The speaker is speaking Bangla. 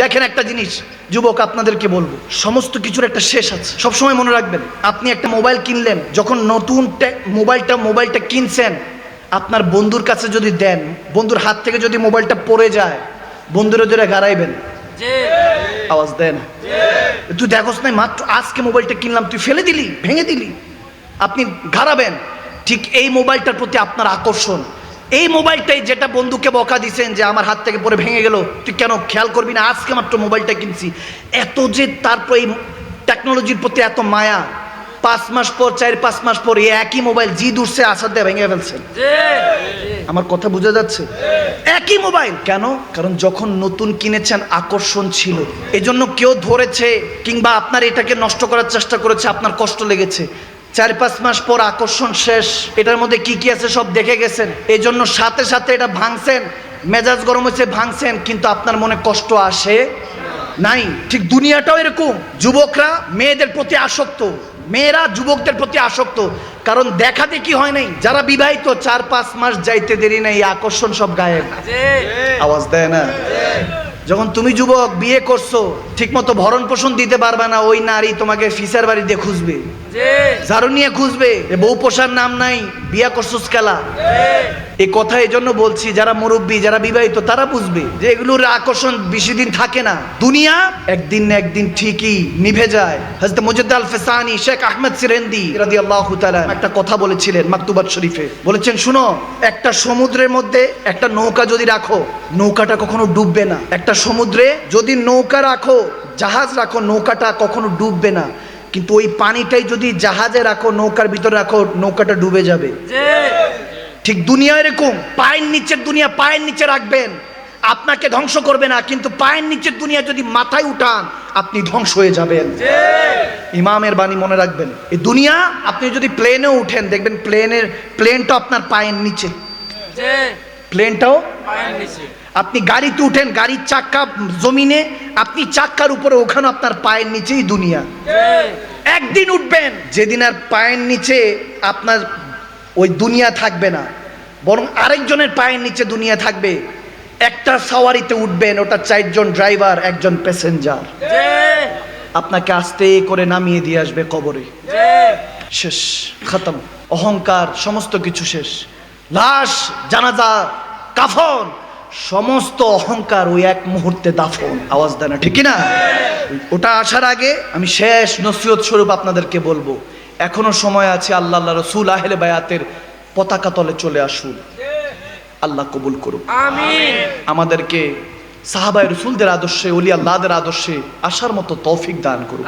দেখেন একটা জিনিস যুবক আপনাদেরকে বলব সমস্ত কিছুর একটা শেষ আছে। সবসময় মনে রাখবেন আপনি একটা মোবাইল কিনলেন যখন নতুন মোবাইলটা মোবাইলটা কিনছেন আপনার বন্ধুর কাছে যদি দেন বন্ধুর হাত থেকে যদি মোবাইলটা পড়ে যায় বন্ধুরা ধরে গাড়াইবেন। আওয়াজ দেন। তুই দেখোস নাই মাত্র আজকে মোবাইলটা কিনলাম তুই ফেলে দিলি ভেঙে দিলি। আপনি ঘাড়াবেন ঠিক এই মোবাইলটার প্রতি আপনার আকর্ষণ। এই মোবাইলটাই যেটা বন্ধুকে বকা দিছেন যে আমার হাত থেকে পরে ভেঙে গেল তুই কেন খেয়াল করবি না? আজকে মাত্র মোবাইলটা কিনছি। এত যে তারপর এই টেকনোলজির প্রতি এত মায়া পাঁচ মাস পর চার পাঁচ মাস পর এই একই মোবাইল জি দূরছে আসার দিয়ে ভেঙে ফেলছে। আমার কথা বোঝা যাচ্ছে? একই মোবাইল। কেন? কারণ যখন নতুন কিনেছেন আকর্ষণ ছিল। এজন্য কেউ ধরেছে কিংবা আপনার এটাকে নষ্ট করার চেষ্টা করেছে আপনার কষ্ট লেগেছে। চার পাঁচ মাস পর আকর্ষণ শেষ। এটার মধ্যে কি কি আছে সব দেখে গেছেন। এই জন্য সাথে সাথে এটা ভাঙছেন। মেজাজ গরম হয়েছে ভাঙছেন কিন্তু আপনার মনে কষ্ট আসে নাই। ঠিক দুনিয়াটাও এরকম। যুবকরা মেয়েদের প্রতি আসক্ত। মেয়েরা যুবকদের প্রতি আসক্ত। কারণ দেখা দেখি হয় নাই যারা বিবাহিত চার পাঁচ মাস যাইতে দেরি নাই আকর্ষণ সব গায়েব। আওয়াজ দেয় না? যখন তুমি যুবক বিয়ে করছ ঠিক মতো ভরণ পোষণ দিতে পারবে না ওই নারী তোমাকে ফিসার বাড়ি দিয়ে খুঁজবে ঝাড়ু নিয়ে খুঁজবে বউ পোষার নাম নাই বিয়া করছ খেলা এই কথা এই জন্য বলছি, যারা মুরব্বী, যারা বিবাহিত, তারা বুঝবে যে এগুলোর আকর্ষণ বেশি দিন থাকে না। দুনিয়া একদিন না একদিন ঠিকই নিভে যায়। হজরত মুজিদ আল ফেসানি শেখ আহমেদ সিরেন্দি রাদি আল্লাহ একটা কথা বলেছিলেন মাকতুবাত শরীফে। বলেছেন, শুনো, একটা সমুদ্রের মধ্যে একটা নৌকা যদি রাখো, নৌকাটা কখনো ডুববে না। একটা সমুদ্রে যদি নৌকা রাখো, জাহাজ রাখো, নৌকাটা কখনো ডুববে না। কিন্তু ওই পানিটাই যদি জাহাজে রাখো, নৌকার ভিতরে রাখো, নৌকাটা ডুবে যাবে। ঠিক দুনিয়া এরকম পায়ের নিচের দুনিয়া পায়ের নিচে রাখবেন। আপনাকে ধ্বংস করবে না কিন্তু পায়ের নিচের দুনিয়া যদি মাথায় উঠান আপনি ধ্বংস হয়ে যাবেন। ইমামের বাণী মনে রাখবেন। এই দুনিয়া আপনি যদি প্লেনে উঠেন দেখবেন প্লেনের প্লেনটা আপনার পায়ের নিচে। প্লেনটাও আপনি গাড়িতে উঠেন গাড়ির চাক্কা জমিনে আপনি চাক্কার উপরে ওখানে আপনার পায়ের নিচেই দুনিয়া। একদিন উঠবেন যেদিন আর পায়ের নিচে আপনার ওই দুনিয়া থাকবে না। বরং আরেকজনের পায়ের নিচে দুনিয়া থাকবে। একটা সাওয়ারিতে উঠবেন, ওটা চারজন ড্রাইভার, একজন প্যাসেঞ্জার। আপনাকে আস্তে করে নামিয়ে দিয়ে আসবে কবরে। শেষ, খতম। অহংকার, সমস্ত কিছু শেষ। লাশ, জানাজা, কাফন, সমস্ত অহংকার ওই এক মুহূর্তে দাফন। আওয়াজ দেয় না, ঠিক না ওটা আসার আগে আমি শেষ নসিহত স্বরূপ আপনাদেরকে বলব। এখনও সময় আছে আল্লাহ আল্লাহ রসুল আহলে বায়াতের পতাকা তলে চলে আসুন। আল্লাহ কবুল করুক। আমাদেরকে সাহাবায় রসুলদের আদর্শে অলি আল্লাহদের আদর্শে আসার মতো তৌফিক দান করুক।